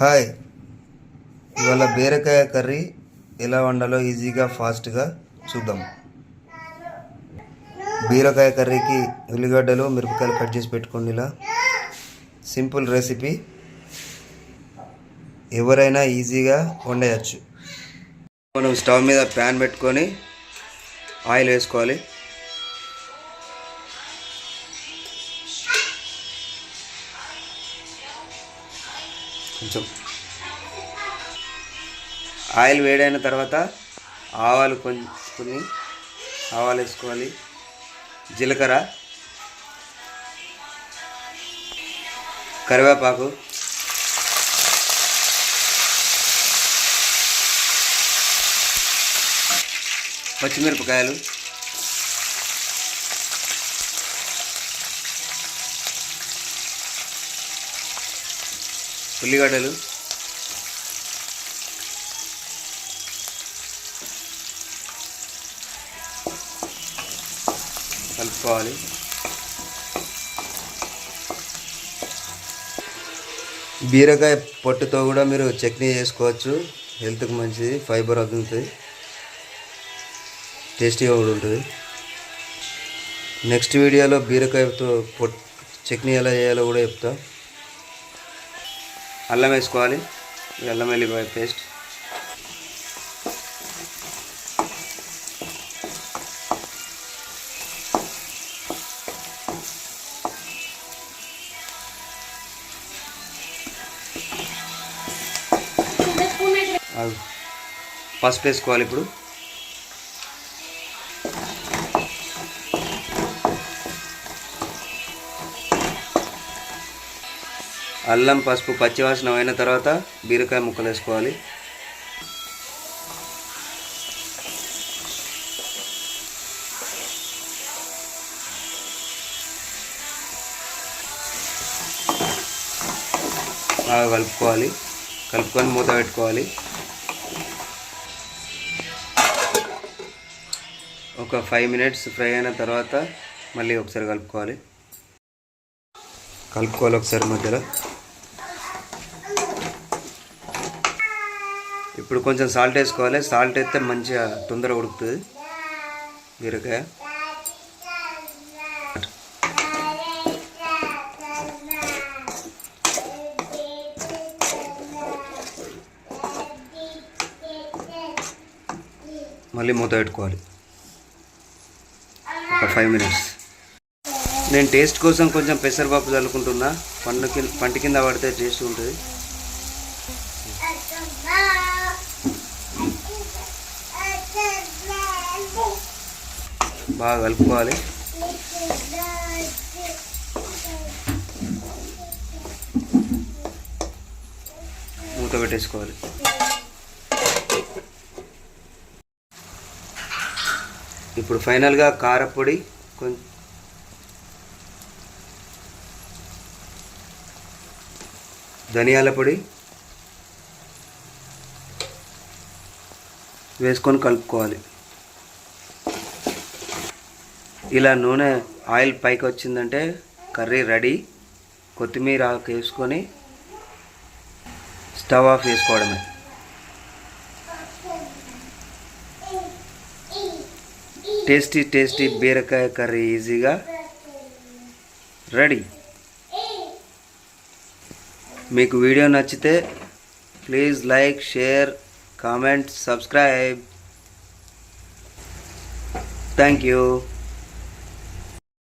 Hi. ఇవాళ బీరకాయ curry ఎలా వండాలో ఈజీగా ఫాస్ట్గా చూద్దాం. బీరకాయ కర్రీకి ఉల్లిగడ్డలు మిరపకాయలు కట్ చేసి పెట్టుకోండి ఇలా. Simple recipe. ఎవరైనా ఈజీగా వండేయచ్చు. మనం స్టవ్ మీద ప్యాన్ పెట్టుకొని ఆయిల్ వేసుకోవాలి. కొంచెం. ఆయిల్ వేడైన తర్వాత ఆవాలు కొంచెం ఆవాలు వేసుకోవాలి. జీలకర్ర కరివేపాకు పచ్చిమిరపకాయలు ఉల్లిగడ్డలు. కలుపుకోవాలి. బీరకాయ పొట్టుతో కూడా మీరు చట్నీ చేసుకోవచ్చు. హెల్త్కి మంచిది ఫైబర్ అవుతుంది టేస్టీగా కూడా ఉంటుంది. నెక్స్ట్ వీడియోలో బీరకాయతో పొట్ చట్నీ ఎలా చేయాలో కూడా చెప్తా. అల్లం వేసుకోవాలి అల్లం వెల్లిపాయ పేస్ట్. పసుపు వేసుకోవాలి ఇప్పుడు అల్లం పసుపు పచ్చివాసన అయిన తర్వాత బీరకాయ ముక్కలు వేసుకోవాలి. బాగా కలుపుకోవాలి. కలుపుకొని మూత పెట్టుకోవాలి. ఒక ఫైవ్ మినిట్స్ ఫ్రై అయిన తర్వాత మళ్ళీ ఒకసారి కలుపుకోవాలి. కలుపుకోవాలి ఒకసారి మధ్యలో. ఇప్పుడు కొంచెం సాల్ట్ వేసుకోవాలి. సాల్ట్ వేస్తే మంచిగా తొందర ఉడుకుతుంది. బీరకాయ. మళ్ళీ మూత పెట్టుకోవాలి. ఒక ఫైవ్ మినిట్స్ నేను టేస్ట్ కోసం కొంచెం పెసరపప్పు చల్లుకుంటున్నా. పండు కింద పంట కింద పడితే టేస్ట్ ఉంటుంది. బాగా కలుపుకోవాలి. మూత పెట్టేసుకోవాలి. ఇప్పుడు ఫైనల్గా కారపొడి కొంచెం ధనియాల పొడి వేసుకొని కలుపుకోవాలి. ఇలా నూనె ఆయిల్ పైకి వచ్చిందంటే కర్రీ రెడీ. కొత్తిమీర ఆకు వేసుకొని స్టవ్ ఆఫ్ చేసుకోవడమే. టేస్టీ టేస్టీ బీరకాయ కర్రీ ఈజీగా రెడీ. మీకు వీడియో నచ్చితే please like share comment subscribe. Thank you.